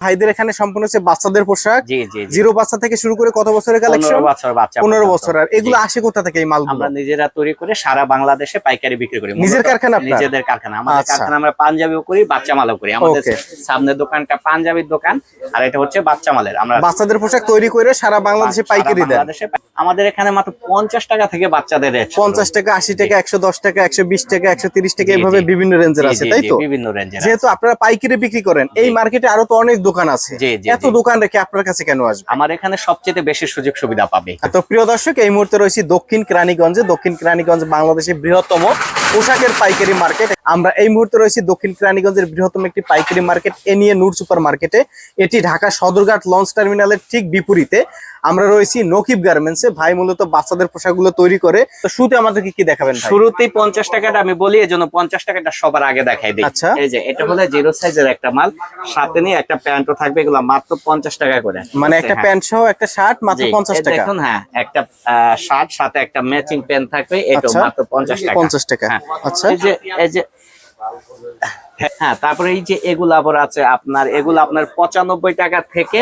ভাইদের এখানে সম্পূর্ণ হচ্ছে বাচ্চাদের পোশাক। জিরো বাচ্চা থেকে শুরু করে কত বছরের কালেকশন পনেরো বছর। আর এগুলো আসে কোথা থেকে এই মালগুলো? আমরা নিজেরা তৈরি করে সারা বাংলাদেশে পাইকারি বিক্রি করি। নিজের কারখানা? নিজেদের কারখানা। আমাদের আচ্ছা। কারখানা আমরা পাঞ্জাবিও করি বাচ্চা মালও করি। আমাদের. সামনের দোকানটা পাঞ্জাবির দোকান আর এটা হচ্ছে বাচ্চা মালের। আমরা বাচ্চাদের পোশাক তৈরি করে সারা বাংলাদেশে পাইকারি দেন। আমাদের এখানে মাত্র পঞ্চাশ টাকা থেকে বাচ্চাদের পঞ্চাশ টাকা আশি টাকা একশো দশ টাকা একশো বিশ টাকা একশো তিরিশ টাকা জি। বিভিন্ন রেঞ্জের আছে তাই তো? বিভিন্ন রেঞ্জের যেহেতু আপনারা পাইকারি বিক্রি করেন এই মার্কেটে আরও তো অনেক দোকান আছে। এত দোকান রেখে আপনার কাছে কেন আসবে? আমার এখানে সবচেয়ে বেশি সুযোগ সুবিধা পাবে। তো প্রিয় দর্শক এই মুহূর্তে রয়েছে দক্ষিণ কেরানীগঞ্জে। দক্ষিণ কেরানীগঞ্জ বাংলাদেশের বৃহত্তম পোশাকের পাইকারি মার্কেট। আমরা এই মুহূর্তে রয়েছি দক্ষিণ কেরানীগঞ্জের বৃহত্তম একটি পাইকারি মার্কেট এ নিয়ে নূর সুপার মার্কেটে এটি ঢাকা সদরঘাট লঞ্চ টার্মিনালের ঠিক বিপরীতে। আমরা রয়েছি নকিব গার্মেন্টসে। ভাই মূলত বাচ্চাদের পোশাকগুলো তৈরি করে। তো শুরুতে আমাদেরকে কি দেখাবেন? শুরুতেই পঞ্চাশ টাকাটা আমি বলি এই জন্য পঞ্চাশ টাকাটা সবার আগে দেখাই দিই। আচ্ছা। এই যে এটা হলো জিরো সাইজের একটা মাল। সাথে নিয়ে একটা প্যান্টও থাকবে এগুলো মাত্র পঞ্চাশ টাকা করে। মানে একটা হ্যাঁ। প্যান্ট সহ একটা শার্ট মাত্র পঞ্চাশ টাকা। দেখুন হ্যাঁ একটা শার্ট সাথে একটা ম্যাচিং প্যান্ট থাকবে এটা আচ্ছা। মাত্র পঞ্চাশ টাকা। পঞ্চাশ টাকা। হ্যাঁ। আচ্ছা। এই যে এই যে হ্যাঁ তারপরে এই যে এগুলো আবার আছে আপনার এগুলো আপনার পঁচানব্বই টাকা থেকে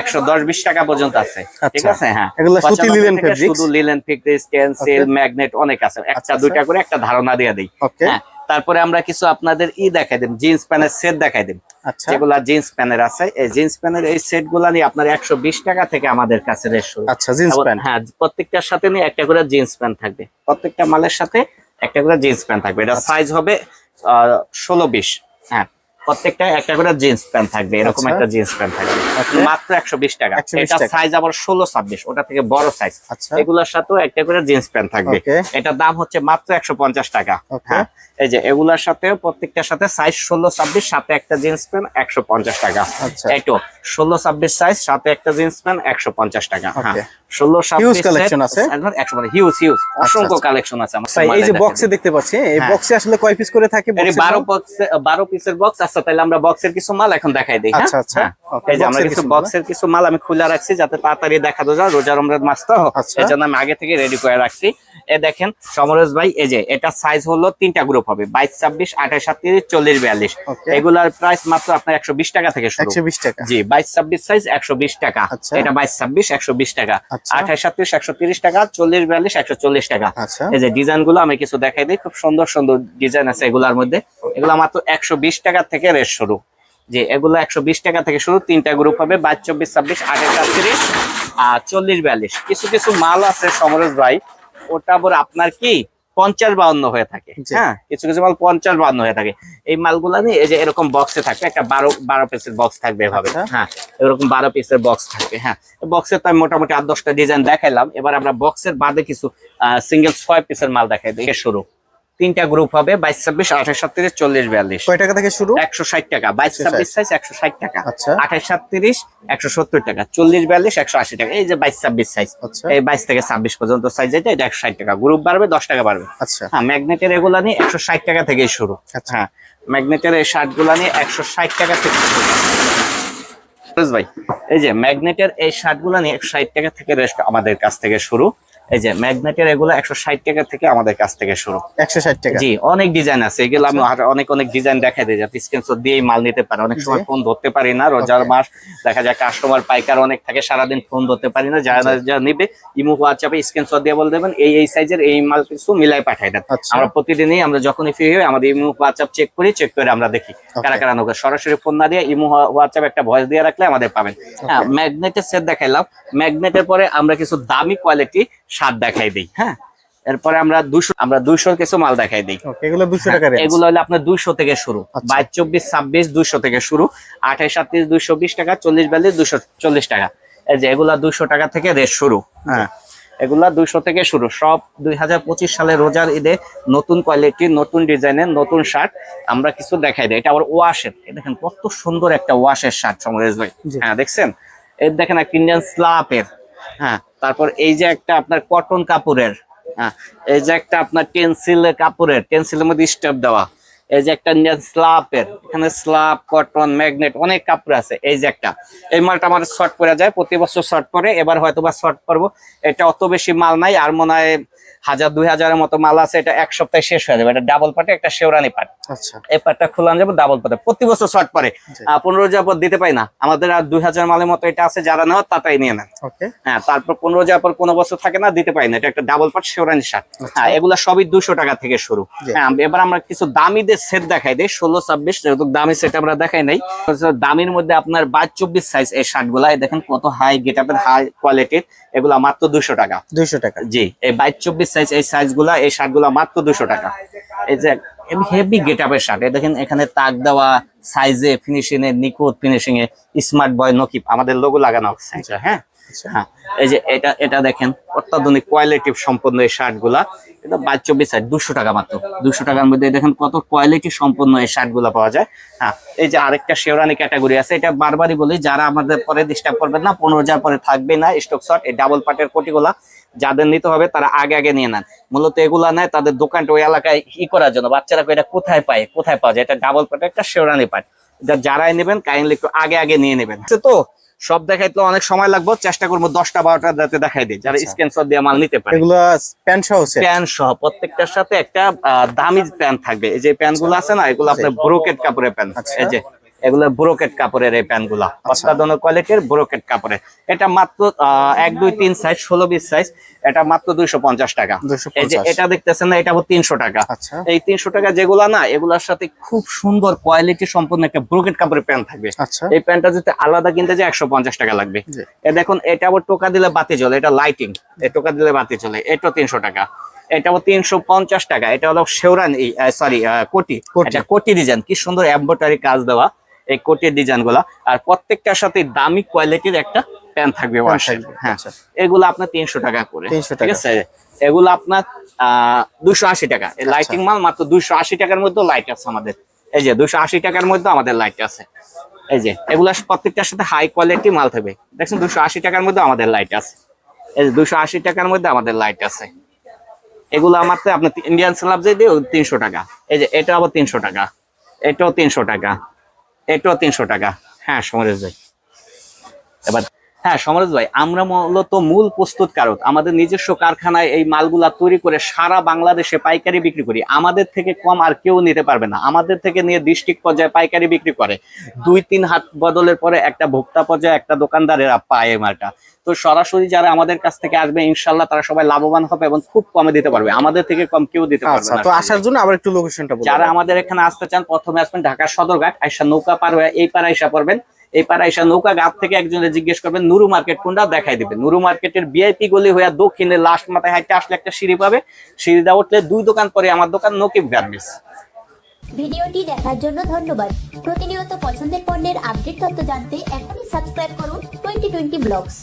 একশো দশ বিশ টাকা পর্যন্ত আছে। ঠিক আচ্ছা। আছে? হ্যাঁ এগুলো সুতি 95 লিনেন থেকে fabrics? শুধু লিলেন ম্যাগনেট অনেক আছে। একটা আচ্ছা, দুইটা করে একটা ধারণা দিয়ে দিই। হ্যাঁ তারপরে আমরা কিছু আপনাদের ই দেখাই দিন জিন্স প্যান্টের সেট দেখাই দিন আচ্ছা। যেগুলা জিন্স প্যান্টের আছে এই জিন্স প্যান্টের এই সেটগুলা নিয়ে আপনার একশো বিশ টাকা থেকে আমাদের কাছে রেট শুরু আচ্ছা জিন্স প্যান্ট। হ্যাঁ প্রত্যেকটার সাথে নিয়ে একটা করে জিন্স প্যান্ট থাকবে। প্রত্যেকটা মালের সাথে একটা করে জিন্স প্যান্ট থাকবে। এটা সাইজ হবে ষোলো বিশ। হ্যাঁ। প্রত্যেকটা একটা করে জিন্স প্যান্ট থাকবে এরকম আচ্ছা। একটা জিন্স প্যান্ট থাকবে মাত্র একশো বিশ টাকা এটা সাইজ আবার ষোলো ছাব্বিশ ওটা থেকে বড় সাইজ আচ্ছা এগুলোর সাথেও একটা করে জিন্স প্যান্ট থাকবে. এটার দাম হচ্ছে মাত্র একশো পঞ্চাশ টাকা. হ্যাঁ এই যে এগুলার সাথে প্রত্যেকটার সাথে সাইজ ষোলো ছাব্বিশ সাথে একটা জিন্স প্যান্ট একশো পঞ্চাশ টাকা আচ্ছা। এইটো ষোলো ছাব্বিশ সাইজ সাথে একটা জিন্স প্যান্ট একশো পঞ্চাশ টাকা হ্যাঁ ষোলো ছাব্বিশ collection আছে? একশো হিউজ হিউজ অসংখ্য। কালেকশন আছে এই যে সামনে বক্সে দেখতে পাচ্ছি এই। বক্সে আসলে কয় পিস করে থাকে দেখেন। এই box এর বারো দাম? বক্স বারো পিসের বক্স আচ্ছা তাহলে আমরা বক্সের কিছু মাল এখন দেখাই দিই হ্যাঁ? আচ্ছা, আচ্ছা। হ্যাঁ। এই যে আমরা কিছু বক্সের কিছু মাল আমি খুলে রাখছি যাতে তাড়াতাড়ি দেখা যায় রোজা রমজান মাস তো এজন্য জন্য আমি আগে থেকে রেডি করে রাখছি এ দেখেন সমরেশ ভাই এই যে এটা সাইজ হলো তিনটা গ্রুপ হবে বাইশ ছাব্বিশ আঠাশ সাতত্রিশ চল্লিশ বিয়াল্লিশ। এগুলার প্রাইস মাত্র আপনার একশো বিশ টাকা থেকে শুরু। একশো বিশ টাকা। জি বাইশ ছাব্বিশ সাইজ একশো বিশ টাকা। আচ্ছা। এটা বাইশ ছাব্বিশ একশো বিশ টাকা। আচ্ছা। আঠাশ সাতত্রিশ একশো তিরিশ টাকা চল্লিশ বিয়াল্লিশ একশো চল্লিশ টাকা। আচ্ছা। এই যে ডিজাইনগুলো আমি কিছু দেখাই দিই খুব সুন্দর সুন্দর ডিজাইন আছে এগুলার মধ্যে। এগুলো মাত্র একশো বিশ টাকা থেকে রেট শুরু। যে এগুলো একশো বিশ টাকা থেকে শুরু তিনটা গ্রুপ হবে বাইশ চব্বিশ ছাব্বিশ আঠাশ সাতত্রিশ আর চল্লিশ বিয়াল্লিশ। কিছু কিছু মাল আছে সমরেশ ভাই ওটা আবার আপনার কি পঞ্চাশ বাউন্ন হয়ে থাকে। হ্যাঁ কিছু কিছু মাল পঞ্চাশ বাউন্ন হয়ে থাকে। এই মালগুলা নিয়ে এই যে এরকম বক্সে থাকবে একটা বারো বারো পিসের বক্স থাকবে এভাবে। আচ্ছা। হ্যাঁ এরকম বারো পিসের বক্স থাকবে হ্যাঁ। বক্সের তো আমি মোটামুটি আট দশটা ডিজাইন দেখাইলাম। এবার আমরা বক্সের বাদে কিছু সিঙ্গেল ছয় পিসের মাল দেখাই দিই শুরু। তিনটা গ্রুপ হবে বাইশ ছাব্বিশ আঠাশ সাতত্রিশ চল্লিশ বিয়াল্লিশ। কয় টাকা থেকে শুরু? একশো ষাট টাকা। বাইশ ছাব্বিশ সাইজ একশো ষাট টাকা। আচ্ছা। আঠাশ সাতত্রিশ একশো সত্তর টাকা। চল্লিশ বিয়াল্লিশ একশো আশি টাকা। এই যে বাইশ ছাব্বিশ সাইজ আচ্ছা। এই বাইশ থেকে ছাব্বিশ পর্যন্ত সাইজ এটা এটা একশো ষাট টাকা। গ্রুপ বাড়বে দশ টাকা বাড়বে। আচ্ছা। হ্যাঁ ম্যাগনেটের এগুলা নিয়ে একশো ষাট টাকা থেকেই শুরু। আচ্ছা। হ্যাঁ ম্যাগনেটের এই শার্টগুলা নিয়ে একশো ষাট টাকা থেকে শুরু। ভাই? এই যে ম্যাগনেটের এই শার্টগুলা নিয়ে একশো ষাট টাকা থেকে রেস্ট আমাদের কাছ থেকে শুরু। এই যে ম্যাগনেটের এগুলো একশো ষাট টাকা থেকে আমাদের কাছ থেকে শুরু। একশো ষাট টাকা। জি অনেক ডিজাইন আছে। এগুলো আমি আর অনেক অনেক ডিজাইন দেখাই দিই যাতে স্ক্রিনশট দিয়েই মাল নিতে পারে। অনেক সময় ফোন ধরতে পারি না রোজার মাস দেখা যায় কাস্টমার পাইকার অনেক থাকে সারাদিন ফোন ধরতে পারি না। যারা যা নিবে ইমো হোয়াটসঅ্যাপে স্ক্রিনশট দিয়ে বলে দেবেন এই এই সাইজের এই মাল কিছু মিলাই পাঠাই দেন। আচ্ছা। আমরা প্রতিদিনই আমরা যখনই ফ্রি হই আমাদের ইমো হোয়াটসঅ্যাপ চেক করি চেক করে আমরা দেখি কারা কারা নৌকা। সরাসরি ফোন না দিয়ে ইমো হোয়াটসঅ্যাপ একটা ভয়েস দিয়ে রাখলে আমাদের পাবেন। হ্যাঁ ম্যাগনেটের সেট দেখাইলাম। ম্যাগনেটের পরে আমরা কিছু দামি কোয়ালিটি শার্ট দেখাই দিই হ্যাঁ? এরপরে আমরা দুশো আমরা দুইশোর কিছু মাল দেখাই দিই। এগুলো দুশো টাকা এগুলো হলো আপনার দুইশো থেকে শুরু। আচ্ছা। বাইশ চব্বিশ ছাব্বিশ দুইশো থেকে শুরু। আঠাশ সাতত্রিশ দুইশো বিশ টাকা চল্লিশ বিয়াল্লিশ দুইশো চল্লিশ টাকা। এই যে এগুলা দুইশো টাকা থেকে রেট শুরু। হ্যাঁ। এগুলা দুইশো থেকে শুরু। সব দুই হাজার পঁচিশ সালে রোজার ঈদে নতুন কোয়ালিটি নতুন ডিজাইনের নতুন শার্ট আমরা কিছু দেখাই দিই। এটা আবার ওয়াশের। দেখেন কত সুন্দর একটা ওয়াশের শার্ট সমরেশ ভাই। হ্যাঁ দেখছেন? এর দেখেন একটা ইন্ডিয়ান স্লাপের হ্যাঁ তারপর এই যে একটা আপনার কটন কাপড়ের হ্যাঁ এই যে একটা আপনার টেন্সিল কাপড়ের টেন্সিলের মধ্যে স্টেপ দেওয়া, এই যে একটা স্লাপের এখানে স্লাপ কটন ম্যাগনেট অনেক কাপড় আছে, এই যে একটা। এই মালটা আমার শর্ট পরে যায়, প্রতি বছর শর্ট পরে, এবার হয়তো বা শর্ট পরবো, এটা অত বেশি মাল নাই, আর মনে হয় হাজার দুই হাজারের মতো মাল আছে এটা এক সপ্তাহে শেষ হয়ে যাবে। এটা ডাবল পাটে একটা শেওরানি পাট আচ্ছা। এই পাটটা খোলানো যাবে ডাবল পাটে প্রতি বছর শর্ট পরে। পনেরো হাজার পর দিতে পারি না। আমাদের আর দুই হাজার মালের মতো এটা আছে যারা নেওয়ার তাতাই নিয়ে নেন। হ্যাঁ তারপর পনেরো হাজার পর কোনো বছর থাকে না দিতে পারি না। এটা একটা ডাবল পাট শেওরানি শার্ট হ্যাঁ এগুলা সবই দুশো টাকা থেকে শুরু। হ্যাঁ এবার আমরা কিছু দামিদের সেট দেখাই দিই ষোলো ছাব্বিশ যেহেতু দামি সেট আমরা দেখাই নাই। দামির মধ্যে আপনার বাইশ চব্বিশ সাইজ এই শার্টগুলা দেখেন কত হাই গেট হাই কোয়ালিটির এগুলা মাত্র দুশো টাকা। দুইশো টাকা। জি এই বাইশ চব্বিশ সাইজ এই সাইজগুলা, এই শার্টগুলা মাত্র দুশো টাকা এই যে হেভি গেট আপের শার্ট দেখেন এখানে তাক দেওয়া সাইজে ফিনিশিং এ, নিখুঁত ফিনিশিং এ স্মার্ট বয় নকিপ আমাদের লোগো লাগানো আছে হ্যাঁ আচ্ছা। হ্যাঁ। এই যে এটা এটা দেখেন, অত্যাধুনিক কোয়ালিটি সম্পন্ন এই শার্টগুলা এটা বাইশ চব্বিশ দুশো টাকা মাত্র। কোয়ালিটি সম্পন্ন পাওয়া যায়। হ্যাঁ শেওরানি ক্যাটাগরি আছে, এটা বারবারই বলি, যারা আমাদের পরে ডিস্টার্ব করবেন না, পনেরো হাজার পরে থাকবে না স্টক শট এই ডাবল পাটের কোটিগুলা যাদের নিতে হবে, তারা আগে আগে নিয়ে নেন। মূলত এগুলা নেয় তাদের দোকানটা ওই এলাকায় ই করার জন্য। বাচ্চারা এটা কোথায় পায়? কোথায় পাওয়া যায়? এটা ডাবল পাট একটা শেওরানি পাট যারাই নেবেন কাইন্ডলি একটু আগে আগে নিয়ে নেবেন। তো সব দেখাইতে অনেক সময় লাগবো চেষ্টা করব দশটা বারোটা যাতে দেখাই দিই যারা আচ্ছা। স্ক্যান দিয়ে মাল নিতে পারে এগুলো প্যান্ট সহ? প্যান্ট সহ প্রত্যেকটার সাথে একটা দামি প্যান্ট থাকবে এই যে প্যান্টগুলো আছে না এগুলো আপনার ব্রোকেট কাপড়ের প্যান্ট আচ্ছা। এই যে এগুলো ব্রোকেট কাপড়ের এই প্যান্টগুলা অত্যাধুনিক কোয়ালিটির ব্রোকেট কাপড়ের এটা মাত্র এক দুই তিন সাইজ ষোলো বিশ সাইজ এটা মাত্র দুইশো পঞ্চাশ টাকা। 250 এই যে এটা দেখতেছেন না এটা তিনশো টাকা। আচ্ছা। এই তিনশো টাকা যেগুলা না এগুলার সাথে খুব সুন্দর কোয়ালিটি সম্পন্ন একটা ব্রোকেট কাপড়ের প্যান্ট থাকবে। আচ্ছা। এই প্যান্টটা যদি আলাদা কিনতে যায় একশো পঞ্চাশ টাকা লাগবে। এ দেখুন এটা আবার টোকা দিলে বাতি চলে এটা লাইটিং এ টোকা দিলে বাতি চলে এটা তিনশো টাকা। এটা তিনশো পঞ্চাশ টাকা এটা হলো শেওরান সরি কোটি। কোটি। এটা কোটি ডিজাইন কি সুন্দর এম্ব্রয়ডারি কাজ দেওয়া। এই কোটির ডিজাইনগুলা। আর প্রত্যেকটার সাথে দামি কোয়ালিটির একটা প্যান্ট থাকবে হ্যাঁ। এগুলো আপনার তিনশো টাকা করে ঠিক আছে? এগুলো আপনার দুশো আশি টাকা। এই আচ্ছা। লাইটিং মাল মাত্র দুশো আশি টাকার মধ্যে লাইট আছে আমাদের। এই যে দুশো আশি টাকার মধ্যে আমাদের লাইট আছে। এই যে এগুলা প্রত্যেকটার সাথে হাই কোয়ালিটি মাল থাকবে। দেখছেন দুশো আশি টাকার মধ্যে আমাদের লাইট আছে। এই যে দুশো আশি টাকার মধ্যে আমাদের লাইট আছে। এগুলো আমার তো আপনার ইন্ডিয়ান স্ল্যাব যে দিয়ে তিনশো টাকা। এই যে এটা আবার তিনশো টাকা। এটাও তিনশো টাকা। এটাও তিনশো টাকা। হ্যাঁ সমরেশ ভাই। এবার হ্যাঁ সমরেশ ভাই আমরা মূলত মূল প্রস্তুতকারক। আমাদের নিজস্ব কারখানায় এই মালগুলা তৈরি করে সারা বাংলাদেশে পাইকারি বিক্রি করি। আমাদের থেকে কম আর কেউ নিতে পারবে না। আমাদের থেকে নিয়ে ডিস্ট্রিক্ট পর্যায়ে পাইকারি বিক্রি করে। দুই তিন হাত বদলের পরে একটা ভোক্তা পর্যায়ে একটা দোকানদারেরা পায় মালটা। তো সরাসরি যারা আমাদের কাছ থেকে আসবে ইনশাল্লাহ তারা সবাই লাভবান হবে এবং খুব কমে দিতে পারবে। আমাদের থেকে কম কেউ দিতে পারবে আচ্ছা না। তো আসার জন্য আবার একটু লোকেশনটা যারা আমাদের এখানে আসতে চান প্রথমে আসবেন ঢাকা সদরঘাট আইসা নৌকা পার হয়ে এই পাড়া আইসা পড়বেন। এই পাড়া আইসা নৌকা ঘাট থেকে একজনে জিজ্ঞেস করবেন, নুরু মার্কেট কোনটা? দেখাই দিবে নুরু মার্কেটের বিআইপি গলি হয়ে দক্ষিণে লাস্ট মাথায় হাইটে আসলে একটা সিঁড়ি পাবে। সিঁড়িটা উঠলে দুই দোকান পরে আমার দোকান নকিব গার্মেন্টস। ভিডিওটি দেখার জন্য ধন্যবাদ। প্রতিনিয়ত পছন্দের পণ্যের আপডেট তথ্য জানতে এখনই সাবস্ক্রাইব করুন টোয়েন্টি টোয়েন্টি ব্লগস